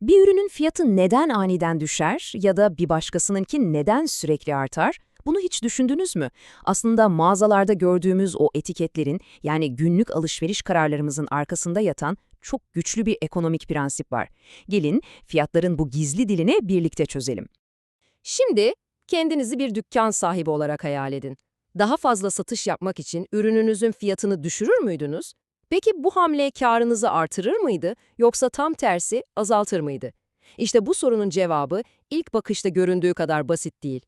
Bir ürünün fiyatı neden aniden düşer ya da bir başkasınınki neden sürekli artar? Bunu hiç düşündünüz mü? Aslında mağazalarda gördüğümüz o etiketlerin yani günlük alışveriş kararlarımızın arkasında yatan çok güçlü bir ekonomik prensip var. Gelin fiyatların bu gizli dilini birlikte çözelim. Şimdi kendinizi bir dükkan sahibi olarak hayal edin. Daha fazla satış yapmak için ürününüzün fiyatını düşürür müydünüz? Peki bu hamle karınızı artırır mıydı yoksa tam tersi azaltır mıydı? İşte bu sorunun cevabı ilk bakışta göründüğü kadar basit değil.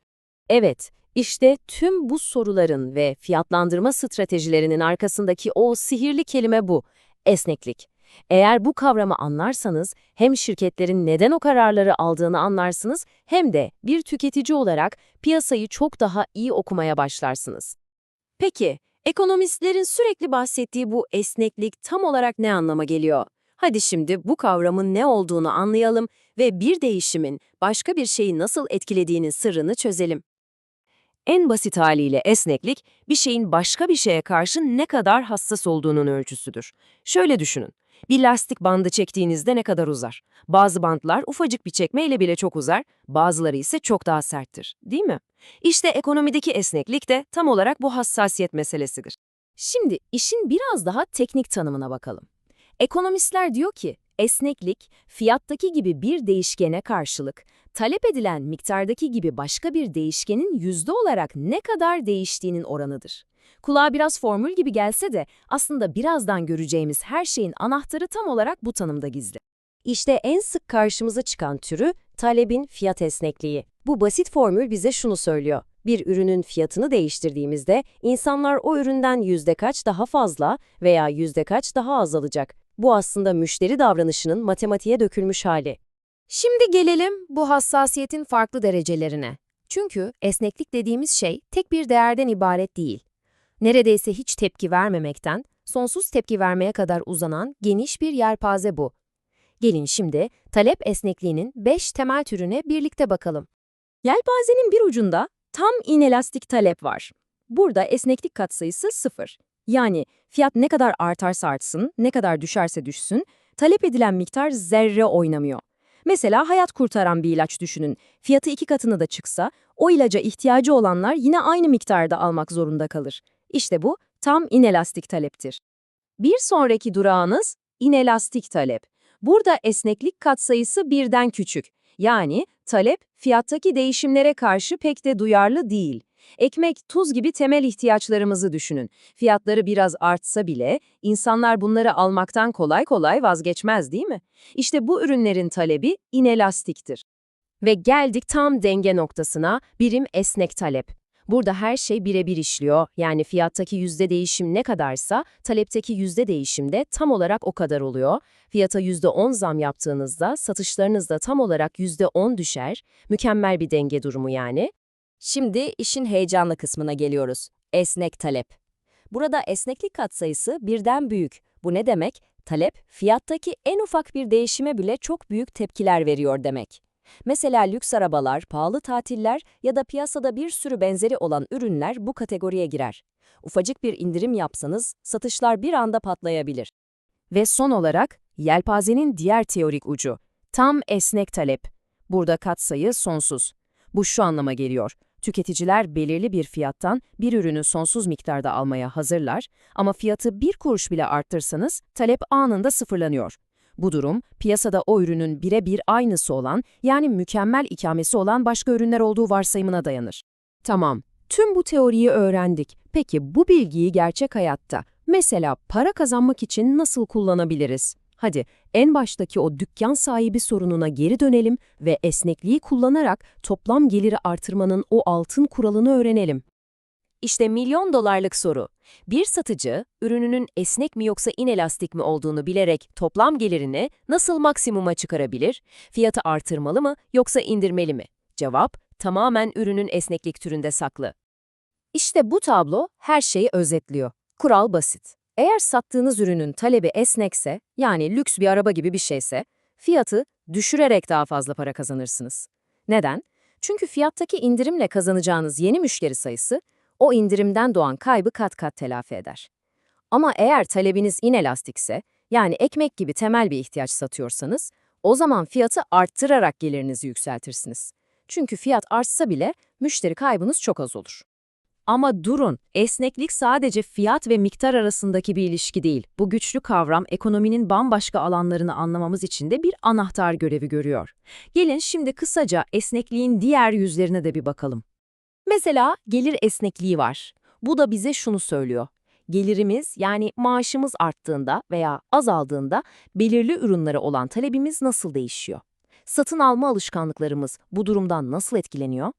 Evet, işte tüm bu soruların ve fiyatlandırma stratejilerinin arkasındaki o sihirli kelime bu, esneklik. Eğer bu kavramı anlarsanız hem şirketlerin neden o kararları aldığını anlarsınız hem de bir tüketici olarak piyasayı çok daha iyi okumaya başlarsınız. Peki, ekonomistlerin sürekli bahsettiği bu esneklik tam olarak ne anlama geliyor? Hadi şimdi bu kavramın ne olduğunu anlayalım ve bir değişimin başka bir şeyi nasıl etkilediğinin sırrını çözelim. En basit haliyle esneklik, bir şeyin başka bir şeye karşı ne kadar hassas olduğunun ölçüsüdür. Şöyle düşünün, bir lastik bandı çektiğinizde ne kadar uzar? Bazı bantlar ufacık bir çekmeyle bile çok uzar, bazıları ise çok daha serttir, değil mi? İşte ekonomideki esneklik de tam olarak bu hassasiyet meselesidir. Şimdi işin biraz daha teknik tanımına bakalım. Ekonomistler diyor ki, esneklik, fiyattaki gibi bir değişkene karşılık, talep edilen miktardaki gibi başka bir değişkenin yüzde olarak ne kadar değiştiğinin oranıdır. Kulağa biraz formül gibi gelse de aslında birazdan göreceğimiz her şeyin anahtarı tam olarak bu tanımda gizli. İşte en sık karşımıza çıkan türü talebin fiyat esnekliği. Bu basit formül bize şunu söylüyor. Bir ürünün fiyatını değiştirdiğimizde insanlar o üründen yüzde kaç daha fazla veya yüzde kaç daha az alacak. Bu aslında müşteri davranışının matematiğe dökülmüş hali. Şimdi gelelim bu hassasiyetin farklı derecelerine. Çünkü esneklik dediğimiz şey tek bir değerden ibaret değil. Neredeyse hiç tepki vermemekten, sonsuz tepki vermeye kadar uzanan geniş bir yelpaze bu. Gelin şimdi talep esnekliğinin 5 temel türüne birlikte bakalım. Yelpazenin bir ucunda tam inelastik talep var. Burada esneklik katsayısı sıfır. Yani fiyat ne kadar artarsa artsın, ne kadar düşerse düşsün, talep edilen miktar zerre oynamıyor. Mesela hayat kurtaran bir ilaç düşünün. Fiyatı iki katına da çıksa, o ilaca ihtiyacı olanlar yine aynı miktarda almak zorunda kalır. İşte bu tam inelastik taleptir. Bir sonraki durağınız inelastik talep. Burada esneklik katsayısı birden küçük. Yani talep fiyattaki değişimlere karşı pek de duyarlı değil. Ekmek, tuz gibi temel ihtiyaçlarımızı düşünün. Fiyatları biraz artsa bile insanlar bunları almaktan kolay kolay vazgeçmez değil mi? İşte bu ürünlerin talebi inelastiktir. Ve geldik tam denge noktasına, birim esnek talep. Burada her şey birebir işliyor. Yani fiyattaki yüzde değişim ne kadarsa talepteki yüzde değişim de tam olarak o kadar oluyor. Fiyata yüzde on zam yaptığınızda satışlarınız da tam olarak yüzde on düşer. Mükemmel bir denge durumu yani. Şimdi işin heyecanlı kısmına geliyoruz. Esnek talep. Burada esneklik katsayısı birden büyük. Bu ne demek? Talep, fiyattaki en ufak bir değişime bile çok büyük tepkiler veriyor demek. Mesela lüks arabalar, pahalı tatiller ya da piyasada bir sürü benzeri olan ürünler bu kategoriye girer. Ufacık bir indirim yapsanız satışlar bir anda patlayabilir. Ve son olarak yelpazenin diğer teorik ucu, tam esnek talep. Burada katsayı sonsuz. Bu şu anlama geliyor. Tüketiciler belirli bir fiyattan bir ürünü sonsuz miktarda almaya hazırlar ama fiyatı bir kuruş bile arttırsanız talep anında sıfırlanıyor. Bu durum, piyasada o ürünün birebir aynısı olan, yani mükemmel ikamesi olan başka ürünler olduğu varsayımına dayanır. Tamam, tüm bu teoriyi öğrendik. Peki bu bilgiyi gerçek hayatta, mesela para kazanmak için nasıl kullanabiliriz? Hadi en baştaki o dükkan sahibi sorununa geri dönelim ve esnekliği kullanarak toplam geliri artırmanın o altın kuralını öğrenelim. İşte milyon dolarlık soru. Bir satıcı, ürününün esnek mi yoksa inelastik mi olduğunu bilerek toplam gelirini nasıl maksimuma çıkarabilir? Fiyatı artırmalı mı yoksa indirmeli mi? Cevap, tamamen ürünün esneklik türünde saklı. İşte bu tablo her şeyi özetliyor. Kural basit. Eğer sattığınız ürünün talebi esnekse, yani lüks bir araba gibi bir şeyse, fiyatı düşürerek daha fazla para kazanırsınız. Neden? Çünkü fiyattaki indirimle kazanacağınız yeni müşteri sayısı, o indirimden doğan kaybı kat kat telafi eder. Ama eğer talebiniz inelastikse, yani ekmek gibi temel bir ihtiyaç satıyorsanız, O zaman fiyatı arttırarak gelirinizi yükseltirsiniz. Çünkü fiyat artsa bile müşteri kaybınız çok az olur. Ama durun, esneklik sadece fiyat ve miktar arasındaki bir ilişki değil. Bu güçlü kavram ekonominin bambaşka alanlarını anlamamız için de bir anahtar görevi görüyor. Gelin şimdi kısaca esnekliğin diğer yüzlerine de bir bakalım. Mesela gelir esnekliği var. Bu da bize şunu söylüyor. Gelirimiz yani maaşımız arttığında veya azaldığında belirli ürünlere olan talebimiz nasıl değişiyor? Satın alma alışkanlıklarımız bu durumdan nasıl etkileniyor?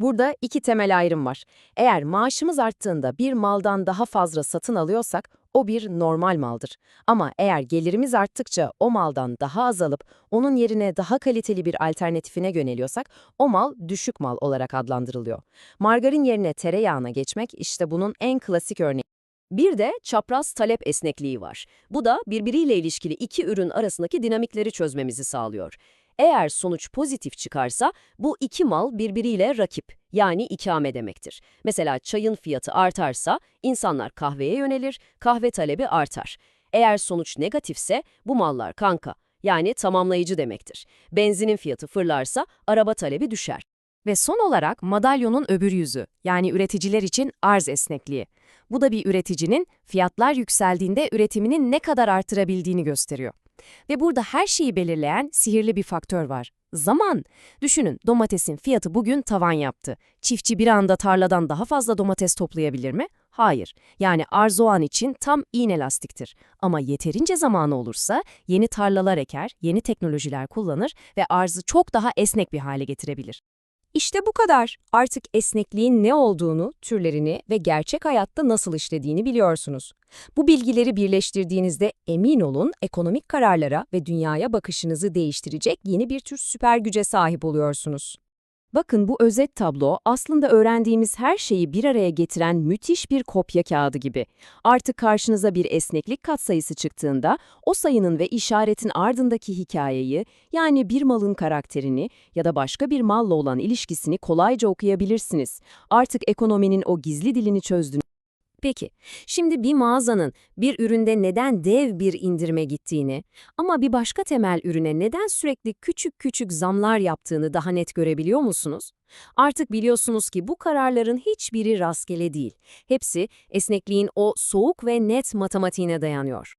Burada iki temel ayrım var. Eğer maaşımız arttığında bir maldan daha fazla satın alıyorsak o bir normal maldır. Ama eğer gelirimiz arttıkça o maldan daha az alıp onun yerine daha kaliteli bir alternatifine yöneliyorsak o mal düşük mal olarak adlandırılıyor. Margarin yerine tereyağına geçmek işte bunun en klasik örneği. Bir de çapraz talep esnekliği var. Bu da birbiriyle ilişkili iki ürün arasındaki dinamikleri çözmemizi sağlıyor. Eğer sonuç pozitif çıkarsa bu iki mal birbiriyle rakip yani ikame demektir. Mesela çayın fiyatı artarsa insanlar kahveye yönelir, kahve talebi artar. Eğer sonuç negatifse bu mallar kanka yani tamamlayıcı demektir. Benzinin fiyatı fırlarsa araba talebi düşer. Ve son olarak madalyonun öbür yüzü, yani üreticiler için arz esnekliği. Bu da bir üreticinin fiyatlar yükseldiğinde üretimini ne kadar artırabildiğini gösteriyor. Ve burada her şeyi belirleyen sihirli bir faktör var. Zaman. Düşünün domatesin fiyatı bugün tavan yaptı. Çiftçi bir anda tarladan daha fazla domates toplayabilir mi? Hayır. Yani arz o an için tam iğnelastiktir. Ama yeterince zamanı olursa yeni tarlalar eker, yeni teknolojiler kullanır ve arzı çok daha esnek bir hale getirebilir. İşte bu kadar. Artık esnekliğin ne olduğunu, türlerini ve gerçek hayatta nasıl işlediğini biliyorsunuz. Bu bilgileri birleştirdiğinizde emin olun ekonomik kararlara ve dünyaya bakışınızı değiştirecek yeni bir tür süper güce sahip oluyorsunuz. Bakın bu özet tablo aslında öğrendiğimiz her şeyi bir araya getiren müthiş bir kopya kağıdı gibi. Artık karşınıza bir esneklik katsayısı çıktığında o sayının ve işaretin ardındaki hikayeyi yani bir malın karakterini ya da başka bir malla olan ilişkisini kolayca okuyabilirsiniz. Artık ekonominin o gizli dilini çözdünüz. Peki, şimdi bir mağazanın bir üründe neden dev bir indirime gittiğini ama bir başka temel ürüne neden sürekli küçük küçük zamlar yaptığını daha net görebiliyor musunuz? Artık biliyorsunuz ki bu kararların hiçbiri rastgele değil. Hepsi esnekliğin o soğuk ve net matematiğine dayanıyor.